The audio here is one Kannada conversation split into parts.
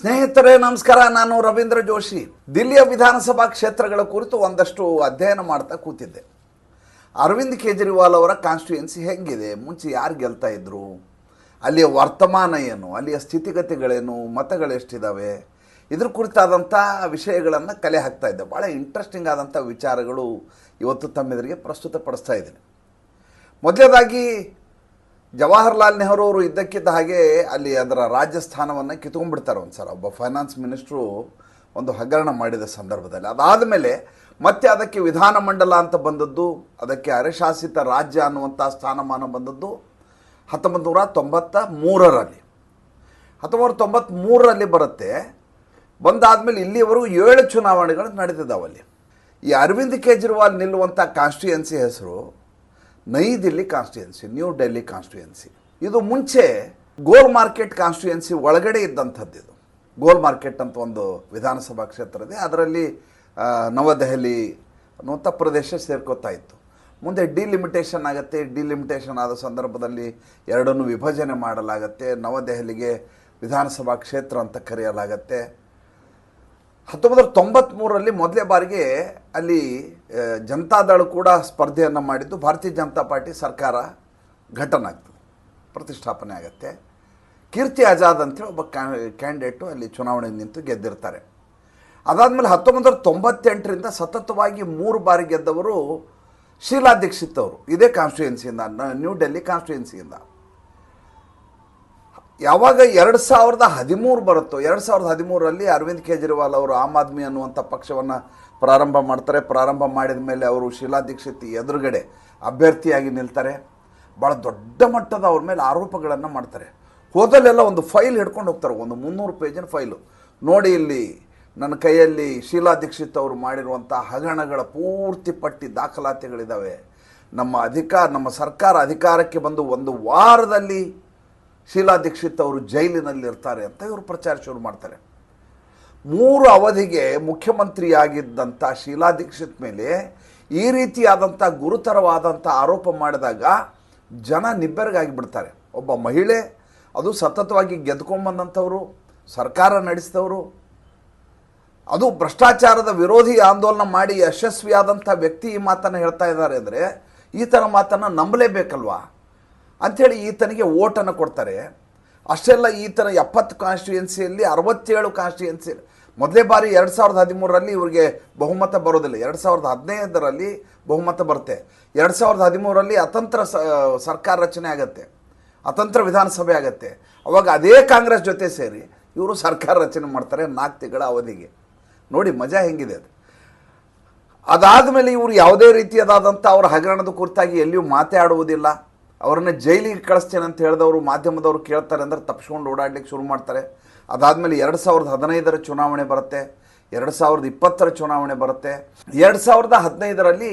ಸ್ನೇಹಿತರೇ, ನಮಸ್ಕಾರ. ನಾನು ರವೀಂದ್ರ ಜೋಶಿ. ದಿಲ್ಲಿಯ ವಿಧಾನಸಭಾ ಕ್ಷೇತ್ರಗಳ ಕುರಿತು ಒಂದಷ್ಟು ಅಧ್ಯಯನ ಮಾಡ್ತಾ ಕೂತಿದ್ದೆ. ಅರವಿಂದ್ ಕೇಜ್ರಿವಾಲ್ ಅವರ ಕಾನ್ಸ್ಟಿಟ್ಯೂಯೆನ್ಸಿ ಹೆಂಗಿದೆ? ಮುಂಚೆ ಯಾರು ಗೆಲ್ತಾ ಇದ್ರು? ಅಲ್ಲಿಯ ವರ್ತಮಾನ ಏನು? ಅಲ್ಲಿಯ ಸ್ಥಿತಿಗತಿಗಳೇನು? ಮತಗಳೆಷ್ಟಿದ್ದಾವೆ ಇದ್ರ ಕುರಿತಾದಂಥ ವಿಷಯಗಳನ್ನು ಕಲೆ ಹಾಕ್ತಾ ಇದ್ದೆ. ಭಾಳ ಇಂಟ್ರೆಸ್ಟಿಂಗ್ ಆದಂಥ ವಿಚಾರಗಳು ಇವತ್ತು ತಮ್ಮೆದುರಿಗೆ ಪ್ರಸ್ತುತಪಡಿಸ್ತಾ ಇದ್ದೀನಿ. ಮೊದಲನೇದಾಗಿ ಜವಾಹರ್ಲಾಲ್ ನೆಹರು ಅವರು ಇದ್ದಕ್ಕಿದ್ದ ಹಾಗೆ ಅಲ್ಲಿ ಅದರ ರಾಜಸ್ಥಾನವನ್ನು ಕಿತ್ಕೊಂಡ್ಬಿಡ್ತಾರೆ ಒಂದು ಸಲ ಒಬ್ಬ ಫೈನಾನ್ಸ್ ಮಿನಿಸ್ಟ್ರು ಒಂದು ಹಗರಣ ಮಾಡಿದ ಸಂದರ್ಭದಲ್ಲಿ. ಅದಾದ ಮೇಲೆ ಮತ್ತೆ ಅದಕ್ಕೆ ವಿಧಾನಮಂಡಲ ಅಂತ ಬಂದದ್ದು, ಅದಕ್ಕೆ ಅರೆಶಾಸಿತ ರಾಜ್ಯ ಅನ್ನುವಂಥ ಸ್ಥಾನಮಾನ ಬಂದದ್ದು ಹತ್ತೊಂಬತ್ತು ನೂರ ತೊಂಬತ್ತ ಮೂರರಲ್ಲಿ ಹತ್ತೊಂಬತ್ತು ತೊಂಬತ್ತ್ಮೂರರಲ್ಲಿ ಬರುತ್ತೆ. ಬಂದಾದಮೇಲೆ ಇಲ್ಲಿವರೆಗೂ ಏಳು ಚುನಾವಣೆಗಳು ನಡೆದಿದ್ದಾವಲ್ಲಿ ಈ ಅರವಿಂದ್ ಕೇಜ್ರಿವಾಲ್ ನಿಲ್ಲುವಂಥ ಕಾನ್ಸ್ಟಿಟ್ಯುಯೆನ್ಸಿ ಹೆಸರು Nai Dilli constituency, New Delhi constituency. ಇದು ಮುಂಚೆ ಗೋಲ್ ಮಾರ್ಕೆಟ್ ಕಾನ್ಸ್ಟಿಟ್ಯೂಯೆನ್ಸಿ ಒಳಗಡೆ ಇದ್ದಂಥದ್ದು ಇದು. ಗೋಲ್ ಮಾರ್ಕೆಟ್ ಅಂತ ಒಂದು ವಿಧಾನಸಭಾ ಕ್ಷೇತ್ರ ಇದೆ ಅದರಲ್ಲಿ ನವದೆಹಲಿ ಅನ್ನುವಂಥ ಪ್ರದೇಶ ಸೇರ್ಕೋತಾ ಇತ್ತು. ಮುಂದೆ ಡಿಲಿಮಿಟೇಷನ್ ಆಗುತ್ತೆ, ಡಿಲಿಮಿಟೇಷನ್ ಆದ ಸಂದರ್ಭದಲ್ಲಿ ಎರಡನ್ನು ವಿಭಜನೆ ಮಾಡಲಾಗತ್ತೆ, ನವದೆಹಲಿಗೆ ವಿಧಾನಸಭಾ ಕ್ಷೇತ್ರ ಅಂತ ಕರೆಯಲಾಗತ್ತೆ. ಹತ್ತೊಂಬತ್ತು ತೊಂಬತ್ತ್ಮೂರರಲ್ಲಿ ಮೊದಲೇ ಬಾರಿಗೆ ಅಲ್ಲಿ ಜನತಾದಳ ಕೂಡ ಸ್ಪರ್ಧೆಯನ್ನು ಮಾಡಿದ್ದು. ಭಾರತೀಯ ಜನತಾ ಪಾರ್ಟಿ ಸರ್ಕಾರ ಘಟನೆ ಆಗ್ತದೆ. ಪ್ರತಿಷ್ಠಾಪನೆ ಆಗುತ್ತೆ. ಕೀರ್ತಿ ಆಜಾದ್ ಅಂತೇಳಿ ಒಬ್ಬ ಕ್ಯಾಂಡಿಡೇಟು ಅಲ್ಲಿ ಚುನಾವಣೆ ನಿಂತು ಗೆದ್ದಿರ್ತಾರೆ. ಅದಾದಮೇಲೆ ಹತ್ತೊಂಬತ್ತು ನೂರ ತೊಂಬತ್ತೆಂಟರಿಂದ ಸತತವಾಗಿ ಮೂರು ಬಾರಿ ಗೆದ್ದವರು ಶೀಲಾ ದೀಕ್ಷಿತ್ ಅವರು. ಇದೇ ಕಾನ್ಸ್ಟಿಟ್ಯೂಯೆನ್ಸಿಯಿಂದ ನ್ಯೂ ಡೆಲ್ಲಿ ಕಾನ್ಸ್ಟಿಟ್ಯೂಯೆನ್ಸಿಯಿಂದ ಯಾವಾಗ ಎರಡು ಸಾವಿರದ ಹದಿಮೂರು ಬರುತ್ತೋ, ಎರಡು ಸಾವಿರದ ಹದಿಮೂರರಲ್ಲಿ ಅರವಿಂದ್ ಕೇಜ್ರಿವಾಲ್ ಅವರು ಆಮ್ ಆದ್ಮಿ ಅನ್ನುವಂಥ ಪಕ್ಷವನ್ನು ಪ್ರಾರಂಭ ಮಾಡ್ತಾರೆ. ಪ್ರಾರಂಭ ಮಾಡಿದ ಮೇಲೆ ಅವರು ಶೀಲಾ ದೀಕ್ಷಿತ್ ಎದುರುಗಡೆ ಅಭ್ಯರ್ಥಿಯಾಗಿ ನಿಲ್ತಾರೆ. ಭಾಳ ದೊಡ್ಡ ಮಟ್ಟದ ಅವ್ರ ಮೇಲೆ ಆರೋಪಗಳನ್ನು ಮಾಡ್ತಾರೆ. ಹೋದಲ್ಲೆಲ್ಲ ಒಂದು ಫೈಲ್ ಹಿಡ್ಕೊಂಡು ಹೋಗ್ತಾರೆ, ಒಂದು ಮುನ್ನೂರು ಪೇಜಿನ ಫೈಲು. ನೋಡಿ ಇಲ್ಲಿ ನನ್ನ ಕೈಯಲ್ಲಿ ಶೀಲಾ ದೀಕ್ಷಿತ್ ಅವರು ಮಾಡಿರುವಂಥ ಹಗರಣಗಳ ಪೂರ್ತಿ ಪಟ್ಟಿ ದಾಖಲಾತಿಗಳಿದ್ದಾವೆ ನಮ್ಮ ಅಧಿಕಾರ, ನಮ್ಮ ಸರ್ಕಾರ ಅಧಿಕಾರಕ್ಕೆ ಬಂದು ಒಂದು ವಾರದಲ್ಲಿ ಶೀಲಾ ದೀಕ್ಷಿತ್ ಅವರು ಜೈಲಿನಲ್ಲಿರ್ತಾರೆ ಅಂತ ಇವರು ಪ್ರಚಾರ ಶುರು ಮಾಡ್ತಾರೆ. ಮೂರು ಅವಧಿಗೆ ಮುಖ್ಯಮಂತ್ರಿಯಾಗಿದ್ದಂಥ ಶೀಲಾ ದೀಕ್ಷಿತ್ ಮೇಲೆ ಈ ರೀತಿಯಾದಂಥ ಗುರುತರವಾದಂಥ ಆರೋಪ ಮಾಡಿದಾಗ ಜನ ನಿಬ್ಬೆರಗಾಗಿ ಬಿಡ್ತಾರೆ. ಒಬ್ಬ ಮಹಿಳೆ, ಅದು ಸತತವಾಗಿ ಗೆದ್ಕೊಂಬಂದಂಥವರು ಸರ್ಕಾರ ನಡೆಸಿದವರು, ಅದು ಭ್ರಷ್ಟಾಚಾರದ ವಿರೋಧಿ ಆಂದೋಲನ ಮಾಡಿ ಯಶಸ್ವಿಯಾದಂಥ ವ್ಯಕ್ತಿ ಈ ಮಾತನ್ನು ಹೇಳ್ತಾ ಇದ್ದಾರೆ ಅಂದರೆ ಈ ಥರ ಮಾತನ್ನು ನಂಬಲೇಬೇಕಲ್ವಾ? ಅಂಥೇಳಿ ಈತನಿಗೆ ಓಟನ್ನು ಕೊಡ್ತಾರೆ. ಅಷ್ಟೆಲ್ಲ ಈತನ ಎಪ್ಪತ್ತು ಕಾನ್ಸ್ಟಿಟ್ಯೂಯೆನ್ಸಿಯಲ್ಲಿ ಅರವತ್ತೇಳು ಕಾನ್ಸ್ಟಿಟ್ಯೂಯೆನ್ಸಿ ಮೊದಲೇ ಬಾರಿ ಎರಡು ಸಾವಿರದ ಹದಿಮೂರರಲ್ಲಿ ಇವರಿಗೆ ಬಹುಮತ ಬರೋದಿಲ್ಲ. ಎರಡು ಸಾವಿರದ ಹದಿನೈದರಲ್ಲಿ ಬಹುಮತ ಬರುತ್ತೆ. ಎರಡು ಸಾವಿರದ ಹದಿಮೂರರಲ್ಲಿ ಅತಂತ್ರ ಸರ್ಕಾರ ರಚನೆ ಆಗುತ್ತೆ. ಅತಂತ್ರ ವಿಧಾನಸಭೆ ಆಗುತ್ತೆ. ಅವಾಗ ಅದೇ ಕಾಂಗ್ರೆಸ್ ಜೊತೆ ಸೇರಿ ಇವರು ಸರ್ಕಾರ ರಚನೆ ಮಾಡ್ತಾರೆ ನಾಲ್ಕು ತಿಂಗಳ ಅವಧಿಗೆ. ನೋಡಿ ಮಜಾ ಹೆಂಗಿದೆ ಅದು. ಅದಾದ ಮೇಲೆ ಇವರು ಯಾವುದೇ ರೀತಿಯದಾದಂಥ ಅವರ ಹಗರಣದ ಕುರಿತಾಗಿ ಎಲ್ಲಿಯೂ ಮಾತಾಡುವುದಿಲ್ಲ ಅವರನ್ನ ಜೈಲಿಗೆ ಕಳಿಸ್ತೇನೆ ಅಂತ ಹೇಳಿದವರು ಮಾಧ್ಯಮದವರು ಕೇಳ್ತಾರೆ ಅಂದ್ರೆ ತಪ್ಪಿಸ್ಕೊಂಡು ಓಡಾಡ್ಲಿಕ್ಕೆ ಶುರು ಮಾಡ್ತಾರೆ. ಅದಾದಮೇಲೆ ಎರಡು ಸಾವಿರದ ಹದಿನೈದರ ಚುನಾವಣೆ ಬರುತ್ತೆ, ಎರಡು ಸಾವಿರದ ಇಪ್ಪತ್ತರ ಚುನಾವಣೆ ಬರುತ್ತೆ. ಎರಡು ಸಾವಿರದ ಹದಿನೈದರಲ್ಲಿ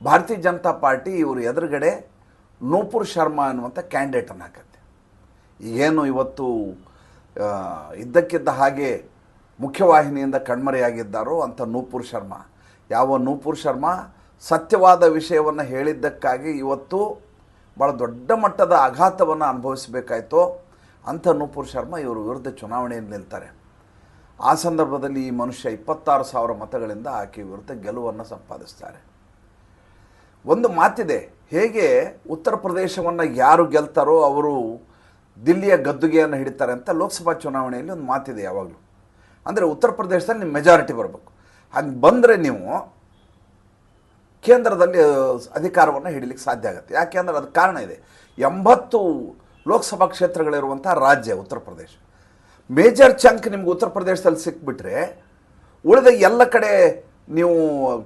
ಭಾರತೀಯ ಜನತಾ ಪಾರ್ಟಿ ಇವರು ಎದುರುಗಡೆ ನೂಪುರ್ ಶರ್ಮಾ ಅನ್ನುವಂಥ ಕ್ಯಾಂಡಿಡೇಟನ್ನು ಹಾಕತ್ತೆ. ಏನು ಇವತ್ತು ಇದ್ದಕ್ಕಿದ್ದ ಹಾಗೆ ಮುಖ್ಯವಾಹಿನಿಯಿಂದ ಕಣ್ಮರೆಯಾಗಿದ್ದಾರೋ ಅಂಥ ನೂಪುರ್ ಶರ್ಮಾ. ಯಾವ ನೂಪುರ್ ಶರ್ಮಾ ಸತ್ಯವಾದ ವಿಷಯವನ್ನು ಹೇಳಿದ್ದಕ್ಕಾಗಿ ಇವತ್ತು ಭಾಳ ದೊಡ್ಡ ಮಟ್ಟದ ಆಘಾತವನ್ನು ಅನುಭವಿಸಬೇಕಾಯ್ತೋ ಅಂಥ ನೂಪುರ್ ಶರ್ಮಾ ಇವರು ವಿರುದ್ಧ ಚುನಾವಣೆಯಲ್ಲಿ ನಿಲ್ತಾರೆ. ಆ ಸಂದರ್ಭದಲ್ಲಿ ಈ ಮನುಷ್ಯ ಇಪ್ಪತ್ತಾರು ಸಾವಿರ ಮತಗಳಿಂದ ಆಕೆ ವಿರುದ್ಧ ಗೆಲುವನ್ನು ಸಂಪಾದಿಸ್ತಾರೆ. ಒಂದು ಮಾತಿದೆ, ಹೇಗೆ ಉತ್ತರ ಪ್ರದೇಶವನ್ನು ಯಾರು ಗೆಲ್ತಾರೋ ಅವರು ದಿಲ್ಲಿಯ ಗದ್ದುಗೆಯನ್ನು ಹಿಡಿತಾರೆ ಅಂತ ಲೋಕಸಭಾ ಚುನಾವಣೆಯಲ್ಲಿ ಒಂದು ಮಾತಿದೆ ಯಾವಾಗಲೂ. ಅಂದರೆ ಉತ್ತರ ಪ್ರದೇಶದಲ್ಲಿ ನಿಮ್ಮ ಮೆಜಾರಿಟಿ ಬರಬೇಕು. ಹಾಗೆ ಬಂದರೆ ನೀವು ಕೇಂದ್ರದಲ್ಲಿ ಅಧಿಕಾರವನ್ನು ಹಿಡಿಲಿಕ್ಕೆ ಸಾಧ್ಯ ಆಗುತ್ತೆ. ಯಾಕೆಂದ್ರೆ ಅದಕ್ಕೆ ಕಾರಣ ಇದೆ. ಎಂಬತ್ತು ಲೋಕಸಭಾ ಕ್ಷೇತ್ರಗಳಿರುವಂಥ ರಾಜ್ಯ ಉತ್ತರ ಪ್ರದೇಶ. ಮೇಜರ್ ಚಂಕ್ ನಿಮ್ಗೆ ಉತ್ತರ ಪ್ರದೇಶದಲ್ಲಿ ಸಿಕ್ಬಿಟ್ರೆ, ಉಳಿದ ಎಲ್ಲ ಕಡೆ ನೀವು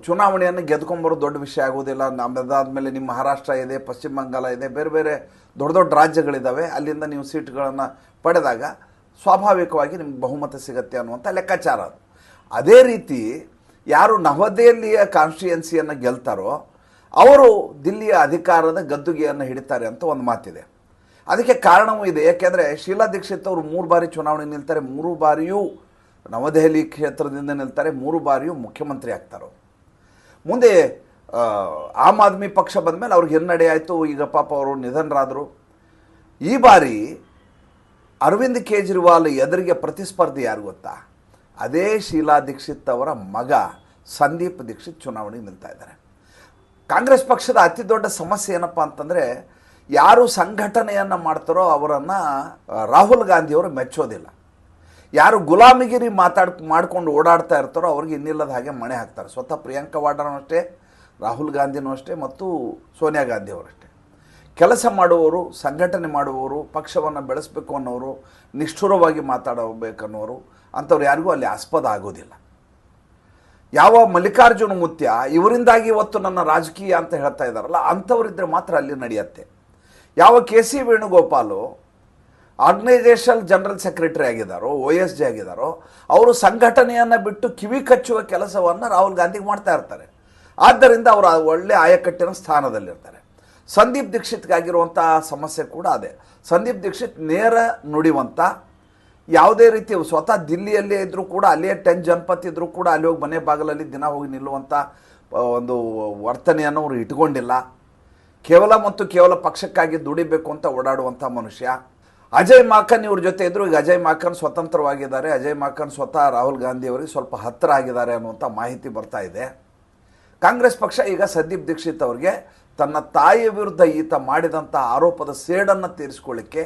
ಚುನಾವಣೆಯನ್ನು ಗೆದ್ಕೊಂಬರೋ ದೊಡ್ಡ ವಿಷಯ ಆಗೋದಿಲ್ಲ. ಅದಾದಮೇಲೆ ನಿಮ್ಮ ಮಹಾರಾಷ್ಟ್ರ ಇದೆ, ಪಶ್ಚಿಮ ಬಂಗಾಲ ಇದೆ, ಬೇರೆ ಬೇರೆ ದೊಡ್ಡ ದೊಡ್ಡ ರಾಜ್ಯಗಳಿದ್ದಾವೆ ಅಲ್ಲಿಂದ ನೀವು ಸೀಟ್ಗಳನ್ನು ಪಡೆದಾಗ ಸ್ವಾಭಾವಿಕವಾಗಿ ನಿಮ್ಗೆ ಬಹುಮತ ಸಿಗತ್ತೆ ಅನ್ನುವಂಥ ಲೆಕ್ಕಾಚಾರ ಅದು. ಅದೇ ರೀತಿ ಯಾರು ನವದೆಹಲಿಯ ಕಾನ್ಸ್ಟಿಟ್ಯುಯೆನ್ಸಿಯನ್ನು ಗೆಲ್ತಾರೋ, ಅವರು ದಿಲ್ಲಿಯ ಅಧಿಕಾರದ ಗದ್ದುಗೆಯನ್ನು ಹಿಡಿತಾರೆ ಅಂತ ಒಂದು ಮಾತಿದೆ. ಅದಕ್ಕೆ ಕಾರಣವೂ ಇದೆ. ಏಕೆಂದರೆ ಶೀಲಾ ದೀಕ್ಷಿತ್ ಅವರು ಮೂರು ಬಾರಿ ಚುನಾವಣೆ ನಿಲ್ತಾರೆ, ಮೂರು ಬಾರಿಯೂ ನವದೆಹಲಿ ಕ್ಷೇತ್ರದಿಂದ ನಿಲ್ತಾರೆ, ಮೂರು ಬಾರಿಯೂ ಮುಖ್ಯಮಂತ್ರಿ ಆಗ್ತಾರೆ. ಮುಂದೆ ಆಮ್ ಆದ್ಮಿ ಪಕ್ಷ ಬಂದ ಮೇಲೆ ಅವ್ರಿಗೆ ಹಿನ್ನಡೆ ಆಯಿತು, ಈಗ ಪಾಪ ಅವರು ನಿಧನರಾದರು. ಈ ಬಾರಿ ಅರವಿಂದ್ ಕೇಜ್ರಿವಾಲ್ ಎದುರಿಗೆ ಪ್ರತಿಸ್ಪರ್ಧಿ ಯಾರು ಗೊತ್ತಾ? ಅದೇ ಶೀಲಾ ದೀಕ್ಷಿತ್ ಅವರ ಮಗ ಸಂದೀಪ್ ದೀಕ್ಷಿತ್ ಚುನಾವಣೆಗೆ ನಿಲ್ತಾ ಇದ್ದಾರೆ. ಕಾಂಗ್ರೆಸ್ ಪಕ್ಷದ ಅತಿ ದೊಡ್ಡ ಸಮಸ್ಯೆ ಏನಪ್ಪ ಅಂತಂದರೆ ಯಾರು ಸಂಘಟನೆಯನ್ನು ಮಾಡ್ತಾರೋ ಅವರನ್ನು ರಾಹುಲ್ ಗಾಂಧಿಯವರು ಮೆಚ್ಚೋದಿಲ್ಲ. ಯಾರು ಗುಲಾಮಿಗಿರಿ ಮಾತಾಡ್, ಮಾಡ್ಕೊಂಡು ಓಡಾಡ್ತಾ ಇರ್ತಾರೋ ಅವ್ರಿಗೆ ಇನ್ನಿಲ್ಲದ ಹಾಗೆ ಮಣೆ ಹಾಕ್ತಾರೆ. ಸ್ವತಃ ಪ್ರಿಯಾಂಕಾ ವಾಡ್ರಾನು ಅಷ್ಟೇ, ರಾಹುಲ್ ಗಾಂಧಿನೂ ಅಷ್ಟೇ ಮತ್ತು ಸೋನಿಯಾ ಗಾಂಧಿಯವರು ಅಷ್ಟೇ. ಕೆಲಸ ಮಾಡುವವರು, ಸಂಘಟನೆ ಮಾಡುವವರು, ಪಕ್ಷವನ್ನು ಬೆಳೆಸಬೇಕು ಅನ್ನೋರು, ನಿಷ್ಠುರವಾಗಿ ಮಾತಾಡಬೇಕನ್ನೋರು ಅಂಥವ್ರು ಯಾರಿಗೂ ಅಲ್ಲಿ ಆಸ್ಪದ ಆಗೋದಿಲ್ಲ. ಯಾವ ಮಲ್ಲಿಕಾರ್ಜುನ ಮುತ್ಯ ಇವರಿಂದಾಗಿ ಇವತ್ತು ನನ್ನ ರಾಜಕೀಯ ಅಂತ ಹೇಳ್ತಾ ಇದ್ದಾರಲ್ಲ ಅಂಥವರಿದ್ದರೆ ಮಾತ್ರ ಅಲ್ಲಿ ನಡೆಯುತ್ತೆ. ಯಾವ K C Venugopal organisation general secretary ಆಗಿದ್ದಾರೋ O S G ಆಗಿದ್ದಾರೋ, ಅವರು ಸಂಘಟನೆಯನ್ನು ಬಿಟ್ಟು ಕಿವಿ ಕಚ್ಚುವ ಕೆಲಸವನ್ನು ರಾಹುಲ್ ಗಾಂಧಿಗೆ ಮಾಡ್ತಾ ಇರ್ತಾರೆ. ಆದ್ದರಿಂದ ಅವರು ಒಳ್ಳೆ ಆಯಕಟ್ಟಿನ ಸ್ಥಾನದಲ್ಲಿರ್ತಾರೆ. ಸಂದೀಪ್ ದೀಕ್ಷಿತ್ಗಾಗಿರುವಂಥ ಸಮಸ್ಯೆ ಕೂಡ ಅದೇ. ಸಂದೀಪ್ ದೀಕ್ಷಿತ್ ನೇರ ನುಡಿವಂಥ ಯಾವುದೇ ರೀತಿ ಸ್ವತಃ ದಿಲ್ಲಿಯಲ್ಲೇ ಇದ್ದರೂ ಕೂಡ ಅಲ್ಲಿಯೇ ಟೆನ್ ಜನಪತ್ ಇದ್ದರೂ ಕೂಡ ಅಲ್ಲಿ ಹೋಗಿ ಮನೆ ಬಾಗಿಲಲ್ಲಿ ದಿನ ಹೋಗಿ ನಿಲ್ಲುವಂಥ ಒಂದು ವರ್ತನೆಯನ್ನು ಅವರು ಇಟ್ಕೊಂಡಿಲ್ಲ. ಕೇವಲ ಮತ್ತು ಕೇವಲ ಪಕ್ಷಕ್ಕಾಗಿ ದುಡಿಬೇಕು ಅಂತ ಓಡಾಡುವಂಥ ಮನುಷ್ಯ. ಅಜಯ್ ಮಾಕನ್ ಇವ್ರ ಜೊತೆ ಇದ್ರು, ಈಗ ಅಜಯ್ ಮಾಕನ್ ಸ್ವತಂತ್ರವಾಗಿದ್ದಾರೆ. ಅಜಯ್ ಮಾಕನ್ ಸ್ವತಃ ರಾಹುಲ್ ಗಾಂಧಿ ಅವರಿಗೆ ಸ್ವಲ್ಪ ಹತ್ತಿರ ಆಗಿದ್ದಾರೆ ಅನ್ನುವಂಥ ಮಾಹಿತಿ ಬರ್ತಾ ಇದೆ. ಕಾಂಗ್ರೆಸ್ ಪಕ್ಷ ಈಗ ಸಂದೀಪ್ ದೀಕ್ಷಿತ್ ಅವರಿಗೆ ತನ್ನ ತಾಯಿಯ ವಿರುದ್ಧ ಈತ ಮಾಡಿದಂಥ ಆರೋಪದ ಸೇಡನ್ನು ತೀರಿಸ್ಕೊಳ್ಳಿಕ್ಕೆ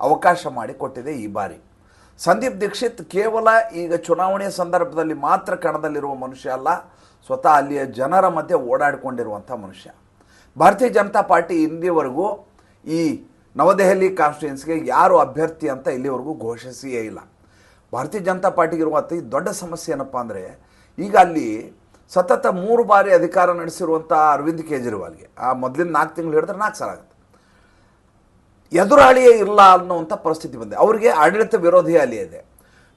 ಅವಕಾಶ ಮಾಡಿಕೊಟ್ಟಿದೆ ಈ ಬಾರಿ. ಸಂದೀಪ್ ದೀಕ್ಷಿತ್ ಕೇವಲ ಈಗ ಚುನಾವಣೆಯ ಸಂದರ್ಭದಲ್ಲಿ ಮಾತ್ರ ಕಣದಲ್ಲಿರುವ ಮನುಷ್ಯ ಅಲ್ಲ, ಸ್ವತಃ ಅಲ್ಲಿಯ ಜನರ ಮಧ್ಯೆ ಓಡಾಡಿಕೊಂಡಿರುವಂಥ ಮನುಷ್ಯ. ಭಾರತೀಯ ಜನತಾ ಪಾರ್ಟಿ ಇಂದಿವರೆಗೂ ಈ ನವದೆಹಲಿ ಕಾನ್ಸ್ಟಿಟ್ಯೂನ್ಸ್ಗೆ ಯಾರು ಅಭ್ಯರ್ಥಿ ಅಂತ ಇಲ್ಲಿವರೆಗೂ ಘೋಷಿಸಿಯೇ ಇಲ್ಲ. ಭಾರತೀಯ ಜನತಾ ಪಾರ್ಟಿಗಿರುವ ಅತಿ ದೊಡ್ಡ ಸಮಸ್ಯೆ ಏನಪ್ಪ ಅಂದರೆ, ಈಗ ಅಲ್ಲಿ ಸತತ ಮೂರು ಬಾರಿ ಅಧಿಕಾರ ನಡೆಸಿರುವಂಥ ಅರವಿಂದ್ ಕೇಜ್ರಿವಾಲ್ಗೆ. ಆ ಮೊದಲಿನ ನಾಲ್ಕು ತಿಂಗಳು ಹಿಡಿದ್ರೆ ನಾಲ್ಕು ಸಾಲ ಆಗುತ್ತೆ. ಎದುರಾಳಿಯೇ ಇಲ್ಲ ಅನ್ನುವಂಥ ಪರಿಸ್ಥಿತಿ ಬಂದಿದೆ. ಅವರಿಗೆ ಆಡಳಿತ ವಿರೋಧಿ ಅಲ್ಲಿ ಇದೆ.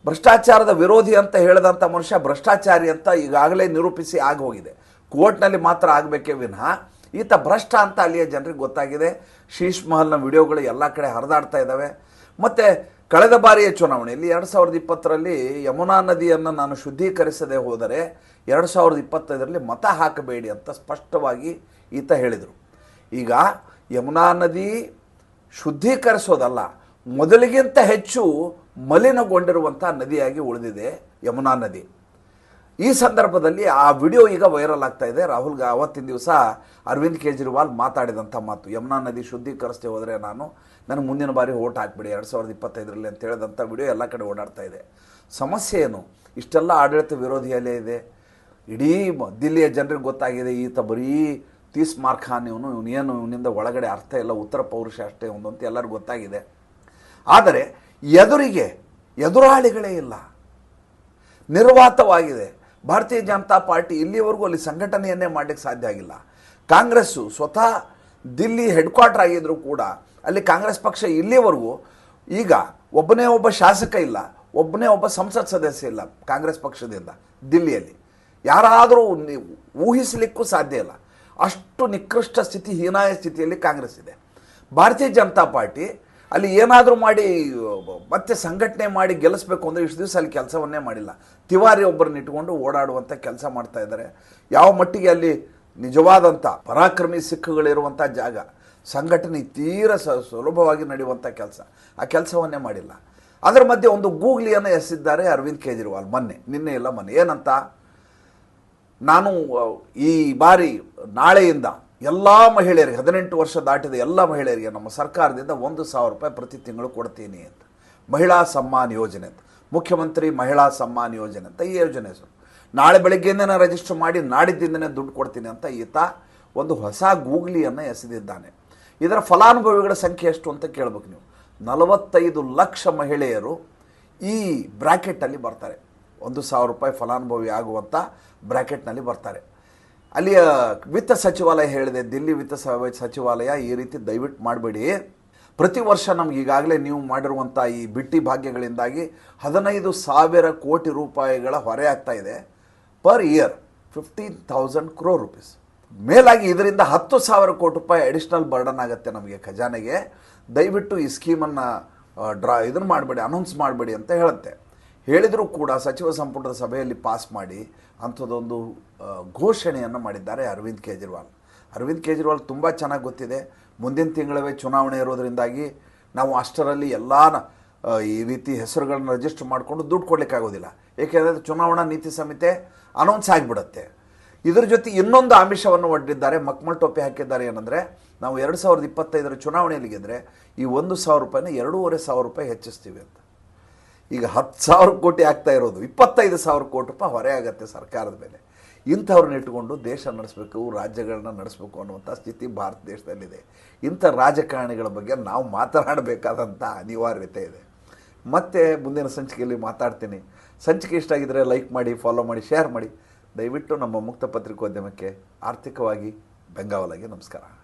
ಭ್ರಷ್ಟಾಚಾರದ ವಿರೋಧಿ ಅಂತ ಹೇಳಿದಂಥ ಮನುಷ್ಯ ಭ್ರಷ್ಟಾಚಾರಿ ಅಂತ ಈಗಾಗಲೇ ನಿರೂಪಿಸಿ ಆಗಿ ಹೋಗಿದೆ. ಕೋರ್ಟ್ನಲ್ಲಿ ಮಾತ್ರ ಆಗಬೇಕೇ ವಿನಃ ಈತ ಭ್ರಷ್ಟ ಅಂತ ಅಲ್ಲಿಯ ಜನರಿಗೆ ಗೊತ್ತಾಗಿದೆ. ಶೀಶ್ ಮಹಲ್ನ ವಿಡಿಯೋಗಳು ಎಲ್ಲ ಕಡೆ ಹರಿದಾಡ್ತಾ ಇದ್ದಾವೆ. ಮತ್ತು ಕಳೆದ ಬಾರಿಯ ಚುನಾವಣೆಯಲ್ಲಿ ಎರಡು ಸಾವಿರದ ಇಪ್ಪತ್ತರಲ್ಲಿ ಯಮುನಾ ನದಿಯನ್ನು ನಾನು ಶುದ್ಧೀಕರಿಸದೆ ಹೋದರೆ ಎರಡು ಸಾವಿರದ ಇಪ್ಪತ್ತೈದರಲ್ಲಿ ಮತ ಹಾಕಬೇಡಿ ಅಂತ ಸ್ಪಷ್ಟವಾಗಿ ಈತ ಹೇಳಿದರು. ಈಗ ಯಮುನಾ ನದಿ ಶುದ್ಧೀಕರಿಸೋದಲ್ಲ. ಮೊದಲಿಗಿಂತ ಹೆಚ್ಚು ಮಲಿನಗೊಂಡಿರುವಂಥ ನದಿಯಾಗಿ ಉಳಿದಿದೆ ಯಮುನಾ ನದಿ. ಈ ಸಂದರ್ಭದಲ್ಲಿ ಆ ವಿಡಿಯೋ ಈಗ ವೈರಲ್ ಆಗ್ತಾ ಇದೆ. ರಾಹುಲ್ ಅವತ್ತಿನ ದಿವಸ ಅರವಿಂದ್ ಕೇಜ್ರಿವಾಲ್ ಮಾತಾಡಿದಂಥ ಮಾತು, ಯಮುನಾ ನದಿ ಶುದ್ಧೀಕರಿಸ್ತೇ ಹೋದರೆ ನಾನು ನನಗೆ ಮುಂದಿನ ಬಾರಿ ಓಟ್ ಹಾಕ್ಬಿಡಿ, ಎರಡು ಸಾವಿರದ ಇಪ್ಪತ್ತೈದರಲ್ಲಿ ಅಂತ ಹೇಳಿದಂಥ ವಿಡಿಯೋ ಎಲ್ಲ ಕಡೆ ಓಡಾಡ್ತಾ ಇದೆ. ಸಮಸ್ಯೆ ಏನು? ಇಷ್ಟೆಲ್ಲ ಆಡಳಿತ ವಿರೋಧಿಯಲ್ಲೇ ಇದೆ. ಇಡೀ ದಿಲ್ಲಿಯ ಜನರಿಗೆ ಗೊತ್ತಾಗಿದೆ, ಈತ ಬರೀ ತೀಸ್ ಖಾನ್ ಇವನು ಇವನೇನು ಇವನಿಂದ ಒಳಗಡೆ ಅರ್ಥ ಇಲ್ಲ, ಉತ್ತರ ಪೌರುಷ ಅಷ್ಟೇ ಒಂದು ಅಂತ ಎಲ್ಲರಿಗೂ ಗೊತ್ತಾಗಿದೆ. ಆದರೆ ಎದುರಿಗೆ ಎದುರಾಳಿಗಳೇ ಇಲ್ಲ. ನಿರ್ವಾತವಾಗಿದೆ. ಭಾರತೀಯ ಜನತಾ ಪಾರ್ಟಿ ಇಲ್ಲಿವರೆಗೂ ಅಲ್ಲಿ ಸಂಘಟನೆಯನ್ನೇ ಮಾಡಲಿಕ್ಕೆ ಸಾಧ್ಯ ಆಗಿಲ್ಲ. ಕಾಂಗ್ರೆಸ್ಸು ಸ್ವತಃ ದಿಲ್ಲಿ ಹೆಡ್ ಕ್ವಾರ್ಟರ್ ಆಗಿದ್ದರೂ ಕೂಡ, ಅಲ್ಲಿ ಕಾಂಗ್ರೆಸ್ ಪಕ್ಷ ಇಲ್ಲಿವರೆಗೂ ಈಗ ಒಬ್ಬನೇ ಒಬ್ಬ ಶಾಸಕ ಇಲ್ಲ, ಒಬ್ಬನೇ ಒಬ್ಬ ಸಂಸತ್ ಸದಸ್ಯ ಇಲ್ಲ ಕಾಂಗ್ರೆಸ್ ಪಕ್ಷದಿಂದ ದಿಲ್ಲಿಯಲ್ಲಿ. ಯಾರಾದರೂ ನೀವು ಊಹಿಸಲಿಕ್ಕೂ ಸಾಧ್ಯ ಇಲ್ಲ. ಅಷ್ಟು ನಿಕೃಷ್ಟ ಸ್ಥಿತಿ, ಹೀನಾಯ ಸ್ಥಿತಿಯಲ್ಲಿ ಕಾಂಗ್ರೆಸ್ ಇದೆ. ಭಾರತೀಯ ಜನತಾ ಪಾರ್ಟಿ ಅಲ್ಲಿ ಏನಾದರೂ ಮಾಡಿ, ಮತ್ತೆ ಸಂಘಟನೆ ಮಾಡಿ ಗೆಲ್ಲಿಸ್ಬೇಕು ಅಂದರೆ ಇಷ್ಟು ದಿವಸ ಅಲ್ಲಿ ಕೆಲಸವನ್ನೇ ಮಾಡಿಲ್ಲ. ತಿವಾರಿ ಒಬ್ಬರನ್ನ ಇಟ್ಕೊಂಡು ಓಡಾಡುವಂಥ ಕೆಲಸ ಮಾಡ್ತಾ ಇದ್ದಾರೆ. ಯಾವ ಮಟ್ಟಿಗೆ ಅಲ್ಲಿ ನಿಜವಾದಂಥ ಪರಾಕ್ರಮಿ ಸಿಖ್ಗಳಿರುವಂಥ ಜಾಗ, ಸಂಘಟನೆ ತೀರ ಸುಲಭವಾಗಿ ನಡೆಯುವಂಥ ಕೆಲಸ, ಆ ಕೆಲಸವನ್ನೇ ಮಾಡಿಲ್ಲ. ಅದರ ಮಧ್ಯೆ ಒಂದು ಗೂಗ್ಲಿಯನ್ನು ಎಸೆದಿದ್ದಾರೆ ಅರವಿಂದ್ ಕೇಜ್ರಿವಾಲ್ ಮೊನ್ನೆ, ನಿನ್ನೆ ಇಲ್ಲ ಮೊನ್ನೆ. ಏನಂತ? ನಾನು ಈ ಬಾರಿ ನಾಳೆಯಿಂದ ಎಲ್ಲ ಮಹಿಳೆಯರಿಗೆ, ಹದಿನೆಂಟು ವರ್ಷ ದಾಟಿದ ಎಲ್ಲ ಮಹಿಳೆಯರಿಗೆ ನಮ್ಮ ಸರ್ಕಾರದಿಂದ ಒಂದು ಸಾವಿರ ರೂಪಾಯಿ ಪ್ರತಿ ತಿಂಗಳು ಕೊಡ್ತೀನಿ ಅಂತ. ಮಹಿಳಾ ಸಮ್ಮಾನ್ ಯೋಜನೆ ಅಂತ. ಮುಖ್ಯಮಂತ್ರಿ ಮಹಿಳಾ ಸಮ್ಮಾನ್ ಯೋಜನೆ ಅಂತ, ಈ ಯೋಜನೆ ಹೆಸರು. ನಾಳೆ ಬೆಳಗ್ಗೆಯಿಂದನೇ ರಿಜಿಸ್ಟರ್ ಮಾಡಿ, ನಾಡಿದ್ದಿಂದನೇ ದುಡ್ಡು ಕೊಡ್ತೀನಿ ಅಂತ ಈತ ಒಂದು ಹೊಸ ಗೂಗ್ಲಿಯನ್ನು ಎಸೆದಿದ್ದಾನೆ. ಇದರ ಫಲಾನುಭವಿಗಳ ಸಂಖ್ಯೆ ಎಷ್ಟು ಅಂತ ಕೇಳ್ಬೇಕು ನೀವು. ನಲವತ್ತೈದು ಲಕ್ಷ ಮಹಿಳೆಯರು ಈ ಬ್ರ್ಯಾಕೆಟಲ್ಲಿ ಬರ್ತಾರೆ. ಒಂದು ಸಾವಿರ ರೂಪಾಯಿ ಫಲಾನುಭವಿ ಆಗುವಂಥ ಬ್ರ್ಯಾಕೆಟ್ನಲ್ಲಿ ಬರ್ತಾರೆ. ಅಲ್ಲಿಯ ವಿತ್ತ ಸಚಿವಾಲಯ ಹೇಳಿದೆ, ದಿಲ್ಲಿ ವಿತ್ತ ಸಚಿವಾಲಯ ಈ ರೀತಿ ದಯವಿಟ್ಟು ಮಾಡಬೇಡಿ. ಪ್ರತಿ ವರ್ಷ ನಮ್ಗೆ ಈಗಾಗಲೇ ನೀವು ಮಾಡಿರುವಂಥ ಈ ಬಿಟ್ಟಿ ಭಾಗ್ಯಗಳಿಂದಾಗಿ ಹದಿನೈದು ಸಾವಿರ ಕೋಟಿ ರೂಪಾಯಿಗಳ ಹೊರೆ ಆಗ್ತಾ ಇದೆ. Per year fifteen thousand crore rupees. ಮೇಲಾಗಿ ಇದರಿಂದ ಹತ್ತು ಸಾವಿರ ಕೋಟಿ ರೂಪಾಯಿ ಅಡಿಷ್ನಲ್ ಬರ್ಡನ್ ಆಗುತ್ತೆ ನಮಗೆ ಖಜಾನೆಗೆ. ದಯವಿಟ್ಟು ಈ ಸ್ಕೀಮನ್ನು ಡ್ರಾ, ಇದನ್ನು ಮಾಡಬೇಡಿ, ಅನೌನ್ಸ್ ಮಾಡಬೇಡಿ ಅಂತ ಹೇಳುತ್ತೆ. ಹೇಳಿದರೂ ಕೂಡ ಸಚಿವ ಸಂಪುಟದ ಸಭೆಯಲ್ಲಿ ಪಾಸ್ ಮಾಡಿ ಅಂಥದ್ದೊಂದು ಘೋಷಣೆಯನ್ನು ಮಾಡಿದ್ದಾರೆ ಅರವಿಂದ್ ಕೇಜ್ರಿವಾಲ್. ಅರವಿಂದ್ ಕೇಜ್ರಿವಾಲ್ ತುಂಬ ಚೆನ್ನಾಗಿ ಗೊತ್ತಿದೆ. ಮುಂದಿನ ತಿಂಗಳವೇ ಚುನಾವಣೆ ಇರೋದರಿಂದಾಗಿ ನಾವು ಅಷ್ಟರಲ್ಲಿ ಎಲ್ಲ ಈ ರೀತಿ ಹೆಸರುಗಳನ್ನ ರಿಜಿಸ್ಟರ್ ಮಾಡಿಕೊಂಡು ದುಡ್ಡು ಕೊಡಲಿಕ್ಕಾಗೋದಿಲ್ಲ ಏಕೆಂದರೆ ಚುನಾವಣಾ ನೀತಿ ಸಂಹಿತೆ ಅನೌನ್ಸ್ ಆಗಿಬಿಡುತ್ತೆ. ಇದ್ರ ಜೊತೆ ಇನ್ನೊಂದು ಆಮಿಷವನ್ನು ಒಡ್ಡಿದ್ದಾರೆ, ಮಕ್ಮಲ್ ಟೋಪಿ ಹಾಕಿದ್ದಾರೆ ಏನಂದರೆ, ನಾವು ಎರಡು ಸಾವಿರದ ಇಪ್ಪತ್ತೈದರ ಚುನಾವಣೆಯಲ್ಲಿ ಗೆದ್ದರೆ ಈ ಒಂದು ಸಾವಿರ ರೂಪಾಯಿನ ಎರಡೂವರೆ ಸಾವಿರ ರೂಪಾಯಿ ಹೆಚ್ಚಿಸ್ತೀವಿ ಅಂತ. ಈಗ ಹತ್ತು ಸಾವಿರ ಕೋಟಿ ಆಗ್ತಾ ಇರೋದು, ಇಪ್ಪತ್ತೈದು ಸಾವಿರ ಕೋಟಿ ರೂಪಾಯಿ ಹೊರೆ ಆಗುತ್ತೆ ಸರ್ಕಾರದ ಮೇಲೆ. ಇಂಥವ್ರನ್ನ ಇಟ್ಕೊಂಡು ದೇಶ ನಡೆಸಬೇಕು, ರಾಜ್ಯಗಳನ್ನ ನಡೆಸಬೇಕು ಅನ್ನುವಂಥ ಸ್ಥಿತಿ ಭಾರತ ದೇಶದಲ್ಲಿದೆ. ಇಂಥ ರಾಜಕಾರಣಿಗಳ ಬಗ್ಗೆ ನಾವು ಮಾತನಾಡಬೇಕಾದಂಥ ಅನಿವಾರ್ಯತೆ ಇದೆ. ಮತ್ತೆ ಮುಂದಿನ ಸಂಚಿಕೆಯಲ್ಲಿ ಮಾತಾಡ್ತೀನಿ. ಸಂಚಿಕೆ ಇಷ್ಟ ಆಗಿದ್ದರೆ ಲೈಕ್ ಮಾಡಿ ಫಾಲೋ ಮಾಡಿ ಶೇರ್ ಮಾಡಿ. ದಯವಿಟ್ಟು ನಮ್ಮ ಮುಕ್ತ ಪತ್ರಿಕೋದ್ಯಮಕ್ಕೆ ಆರ್ಥಿಕವಾಗಿ ಬೆಂಗಾವಲಾಗಿ ನಮಸ್ಕಾರ.